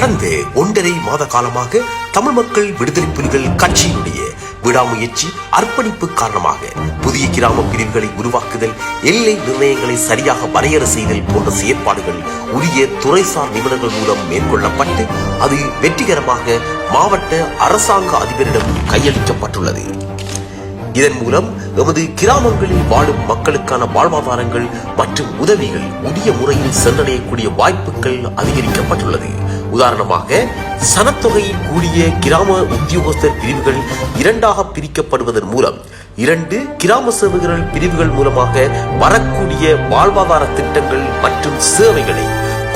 கடந்த ஒன்றரை மாத காலமாக தமிழ் மக்கள் விடுதலை புலிகள் கட்சியினுடைய விடாமுயற்சி அர்ப்பணிப்பு காரணமாக புதிய கிராம பிரிவுகளை உருவாக்குதல் எல்லை நிர்ணயங்களை சரியாக வரையறை செய்தல் போன்ற செயற்பாடுகள் உரிய துறைசார் நிபுணர்கள் மூலம் மேற்கொள்ளப்பட்டு அது வெற்றிகரமாக மாவட்ட அரசாங்க அதிபரிடம் கையளிக்கப்பட்டுள்ளது. இதன் மூலம் எமது கிராமங்களில் வாழும் மக்களுக்கான வாழ்வாதாரங்கள் மற்றும் உதவிகள் உரிய முறையில் சென்றடையக்கூடிய வாய்ப்புகள் அதிகரிக்கப்பட்டுள்ளது. உதாரணமாக சனத்தொகை கூடிய கிராம உத்தியோகஸ்தர் பிரிவுகள் இரண்டாக பிரிக்கப்படுவதன் மூலம் இரண்டு கிராம சேவைகள் பிரிவுகள் மூலமாக வரக்கூடிய வாழ்வாதார திட்டங்கள் மற்றும் சேவைகளை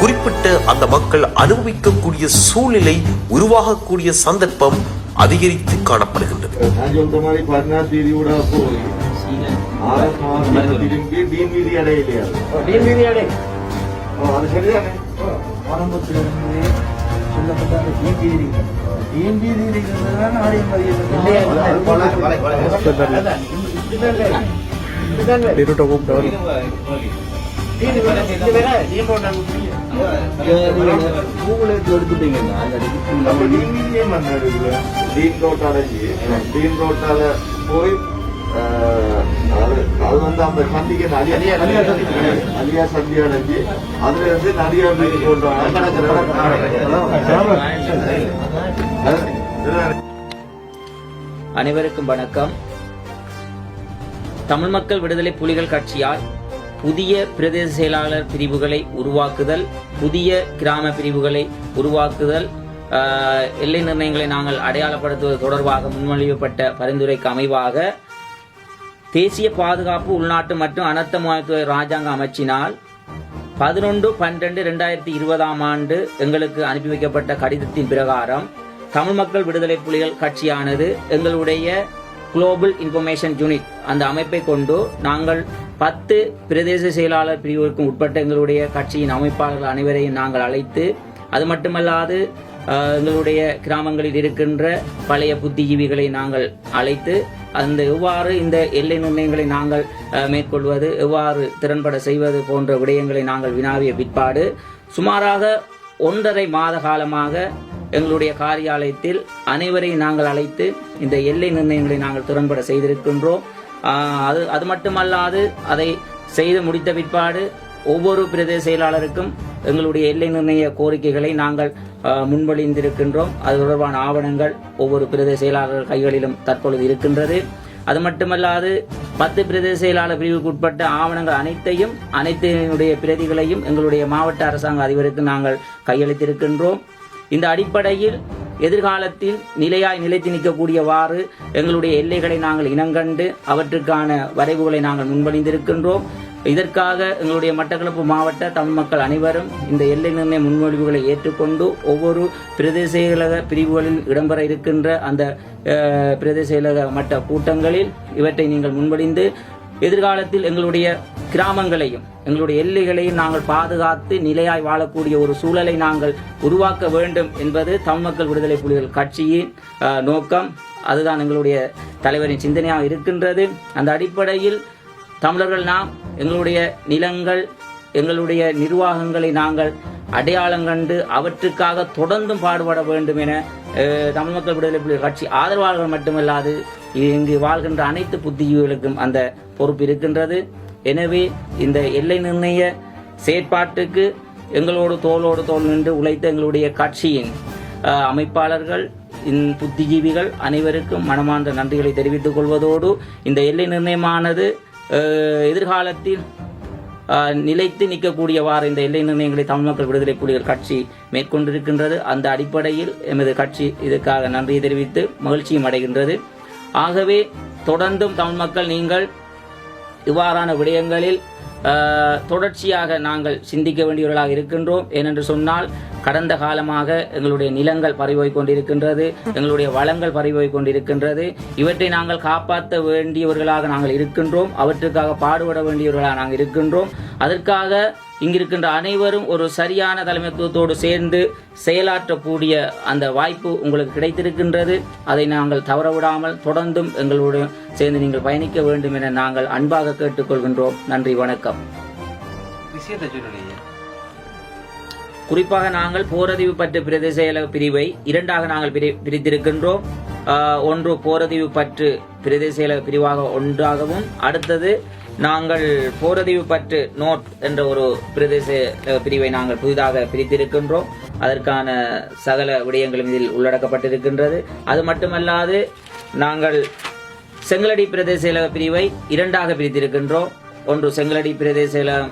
குறிப்பிட்ட அந்த மக்கள் அனுபவிக்கக்கூடிய சூழ்நிலை உருவாகக்கூடிய சந்தர்ப்பம் அதிகரித்து காணப்படுகின்றது. ஆரம்பத்திலிருந்து சொல்லப்பட்ட அந்த டீம் வீதி இருக்கிறதுனால ஆலயம் எடுத்துட்டீங்கன்னா டீன் ரோட்டால போய் அது அது வந்து அந்த சந்திக்கு அலியா அலியா சந்தி அடைஞ்சு அதுல இருந்து நடிகர் வீதி போன்றாங்க அனைவருக்கும் வணக்கம். தமிழ் மக்கள் விடுதலை புலிகள் கட்சியால் புதிய பிரதேச செயலாளர் பிரிவுகளை உருவாக்குதல் புதிய கிராம பிரிவுகளை உருவாக்குதல் ஆஹ், எல்லை நிர்ணயங்களை நாங்கள் அடையாளப்படுத்துவது தொடர்பாக முன்மொழியப்பட்ட பரிந்துரைக்கு அமைவாக தேசிய பாதுகாப்பு உள்நாட்டு மற்றும் அனர்த்த முகாமைத்துவ ராஜாங்க அமைச்சினால் பதினொன்று பன்னிரண்டு ரெண்டாயிரத்தி இருபதாம் ஆண்டு எங்களுக்கு அனுப்பி வைக்கப்பட்ட கடிதத்தின் பிரகாரம் தமிழ் மக்கள் விடுதலை புலிகள் கட்சியானது எங்களுடைய குளோபல் இன்ஃபர்மேஷன் யூனிட் அந்த அமைப்பை கொண்டு நாங்கள் பத்து பிரதேச செயலாளர் பிரிவுக்கும் உட்பட்ட எங்களுடைய கட்சியின் அமைப்பாளர்கள் அனைவரையும் நாங்கள் அழைத்து அது மட்டுமல்லாது எங்களுடைய கிராமங்களில் இருக்கின்ற பழைய புத்திஜீவிகளை நாங்கள் அழைத்து அந்த எவ்வாறு இந்த எல்லை நிர்ணயங்களை நாங்கள் மேற்கொள்வது எவ்வாறு திறன்பட செய்வது போன்ற விடயங்களை நாங்கள் வினாவிய பிற்பாடு சுமாராக ஒன்றரை மாத காலமாக எங்களுடைய காரியாலயத்தில் அனைவரையும் நாங்கள் அழைத்து இந்த எல்லை நிர்ணயங்களை நாங்கள் திறன்பட செய்திருக்கின்றோம். அது அது மட்டுமல்லாது அதை செய்து முடித்த பிற்பாடு ஒவ்வொரு பிரதேச செயலாளருக்கும் எங்களுடைய எல்லை நிர்ணய கோரிக்கைகளை நாங்கள் முன்மொழிந்திருக்கின்றோம். அது தொடர்பான ஆவணங்கள் ஒவ்வொரு பிரதேச செயலாளர் கைகளிலும் தற்பொழுது இருக்கின்றது. அது மட்டுமல்லாது பத்து பிரதேச செயலாளர் பிரிவுக்கு உட்பட்ட ஆவணங்கள் அனைத்தையும் அனைத்தினுடைய பிரதிகளையும் எங்களுடைய மாவட்ட அரசாங்க அதிபருக்கு நாங்கள் கையளித்திருக்கின்றோம். இந்த அடிப்படையில் எதிர்காலத்தில் நிலையாய் நிலைத்து நிற்கக்கூடியவாறு எங்களுடைய எல்லைகளை நாங்கள் இனங்கண்டு அவற்றுக்கான வரைவுகளை நாங்கள் முன்வழிந்திருக்கின்றோம் இதற்காக எங்களுடைய மட்டக்களப்பு மாவட்ட தமிழ் மக்கள் அனைவரும் இந்த எல்லை நிர்ணய முன்மொழிவுகளை ஏற்றுக்கொண்டு ஒவ்வொரு பிரதேச செயலக பிரிவுகளில் இடம்பெற இருக்கின்ற அந்த பிரதேசலக பிரதேச செயலக மட்ட கூட்டங்களில் இவற்றை நீங்கள் முன்வடிந்து எதிர்காலத்தில் எங்களுடைய கிராமங்களையும் எங்களுடைய எல்லைகளையும் நாங்கள் பாதுகாத்து நிலையாய் வாழக்கூடிய ஒரு சூழலை நாங்கள் உருவாக்க வேண்டும் என்பது தமிழ் மக்கள் விடுதலை புலிகள் கட்சியின் நோக்கம். அதுதான் எங்களுடைய தலைவரின் சிந்தனையாக இருக்கின்றது. அந்த அடிப்படையில் தமிழர்கள் நாம் எங்களுடைய நிலங்கள் எங்களுடைய நிர்வாகங்களை நாங்கள் அடையாளம் கண்டு அவற்றுக்காக தொடர்ந்தும் பாடுபட வேண்டும் என தமிழ் மக்கள் விடுதலை கட்சி ஆதரவாளர்கள் மட்டுமல்லாது இங்கு வாழ்கின்ற அனைத்து புத்திஜீவிகளுக்கும் அந்த பொறுப்பு இருக்கின்றது. எனவே இந்த எல்லை நிர்ணய செயற்பாட்டுக்கு எங்களோடு தோளோடு தோல் நின்று உழைத்த எங்களுடைய கட்சியின் அமைப்பாளர்கள் இந்த புத்திஜீவிகள் அனைவருக்கும் மனமார்ந்த நன்றிகளை தெரிவித்துக் கொள்வதோடு இந்த எல்லை நிர்ணயமானது எதிர்காலத்தில் நிலைத்து நிற்கக்கூடியவாறு இந்த எல்லை நிர்ணயங்களை தமிழ் மக்கள் விடுதலை புலிகள் கட்சி மேற்கொண்டிருக்கின்றது. அந்த அடிப்படையில் எமது கட்சி இதற்காக நன்றியை தெரிவித்து மகிழ்ச்சியும் அடைகின்றது. ஆகவே தொடர்ந்தும் தமிழ் மக்கள் நீங்கள் இவ்வாறான விடயங்களில் தொடர்ச்சியாக நாங்கள் சிந்திக்க வேண்டியவர்களாக இருக்கின்றோம். ஏனென்று சொன்னால் கடந்த காலமாக எங்களுடைய நிலங்கள் பறிபோய் கொண்டிருக்கின்றது எங்களுடைய வளங்கள் பறிபோய் கொண்டிருக்கின்றது. இவற்றை நாங்கள் காப்பாற்ற வேண்டியவர்களாக நாங்கள் இருக்கின்றோம். அவற்றுக்காக பாடுபட வேண்டியவர்களாக நாங்கள் இருக்கின்றோம். அதற்காக இங்கிருக்கின்ற அனைவரும் ஒரு சரியான தலைமைத்துவத்தோடு சேர்ந்து செயலாற்றக்கூடிய அந்த வாய்ப்பு உங்களுக்கு கிடைத்திருக்கின்றது. அதை நாங்கள் தவறவிடாமல் தொடர்ந்தும் எங்களுடன் சேர்ந்து நீங்கள் பயணிக்க வேண்டும் என நாங்கள் அன்பாக கேட்டுக்கொள்கின்றோம். நன்றி வணக்கம். குறிப்பாக நாங்கள் போரதிவு பற்று பிரதேச பிரிவை இரண்டாக நாங்கள் பிரி- பிரித்திருக்கின்றோம். ஒன்று போரதிவு பற்று பிரதேச பிரிவாக ஒன்றாகவும் அடுத்தது நாங்கள் போரதிவு பற்று நோட் என்ற ஒரு பிரதேச பிரிவை நாங்கள் புதிதாக பிரித்திருக்கின்றோம். அதற்கான சகல விடயங்களும் இதில் உள்ளடக்கப்பட்டிருக்கின்றது. அது மட்டுமல்லாது நாங்கள் செங்கலடி பிரதேச செயலக பிரிவை இரண்டாக பிரித்திருக்கின்றோம். ஒன்று செங்கலடி பிரதேச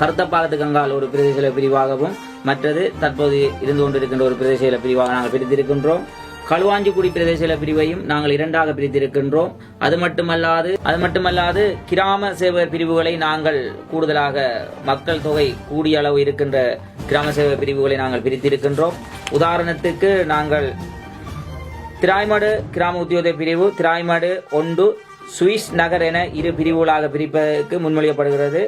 கருத்தப்பாலத்து கங்கால் ஒரு பிரதேச பிரிவாகவும் மற்றது தற்போது இருந்து கொண்டிருக்கின்ற ஒரு பிரதேச பிரிவாக நாங்கள் பிரித்திருக்கின்றோம். களுவாஞ்சிக்குடி பிரதேச பிரிவையும் நாங்கள் இரண்டாக பிரித்திருக்கின்றோம். அது மட்டுமல்லாது அது மட்டுமல்லாது கிராம சேவை பிரிவுகளை நாங்கள் கூடுதலாக மக்கள் தொகை கூடிய அளவு இருக்கின்ற கிராம சேவை பிரிவுகளை நாங்கள் பிரித்திருக்கின்றோம். உதாரணத்துக்கு நாங்கள் திராய்மடு கிராம உத்தியோக பிரிவு திராய்மடு ஒன்று சுவிஸ் நகர் என இரு பிரிவுகளாக பிரிப்பதற்கு முன்மொழியப்படுகிறது.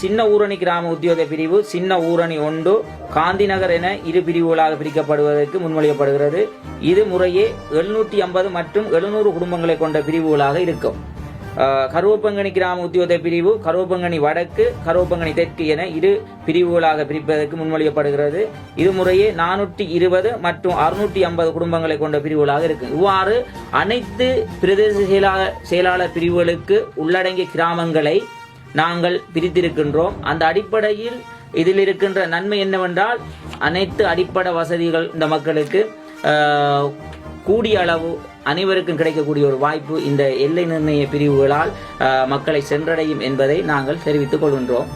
சின்ன ஊரணி கிராம உத்தியோக பிரிவு சின்ன ஊரணி ஒன்று காந்தி நகர் என இரு பிரிவுகளாக பிரிக்கப்படுவதற்கு முன்மொழியப்படுகிறது. இது முறையே எழுநூற்றி ஐம்பது மற்றும் எழுநூறு குடும்பங்களை கொண்ட பிரிவுகளாக இருக்கும். கருவப்பங்கனி கிராம உத்தியோக பிரிவு கருவப்பங்கனி வடக்கு கருவப்பங்கனி தெற்கு என இரு பிரிவுகளாக பிரிப்பதற்கு முன்மொழியப்படுகிறது. இது முறையே நானூற்றி இருபது மற்றும் அறுநூற்றி ஐம்பது குடும்பங்களை கொண்ட பிரிவுகளாக இருக்கும். இவ்வாறு அனைத்து பிரதேச செயலாளர் செயலாளர் பிரிவுகளுக்கு உள்ளடங்கிய கிராமங்களை நாங்கள் பிரித்திருக்கின்றோம். அந்த அடிப்படையில் இதில் இருக்கின்ற நன்மை என்னவென்றால் அனைத்து அடிப்படை வசதிகள் இந்த மக்களுக்கு கூடிய அளவு அனைவருக்கும் கிடைக்கக்கூடிய ஒரு வாய்ப்பு இந்த எல்லை நிர்ணய பிரிவுகளால் மக்களை சென்றடையும் என்பதை நாங்கள் தெரிவித்துக் கொள்கின்றோம்.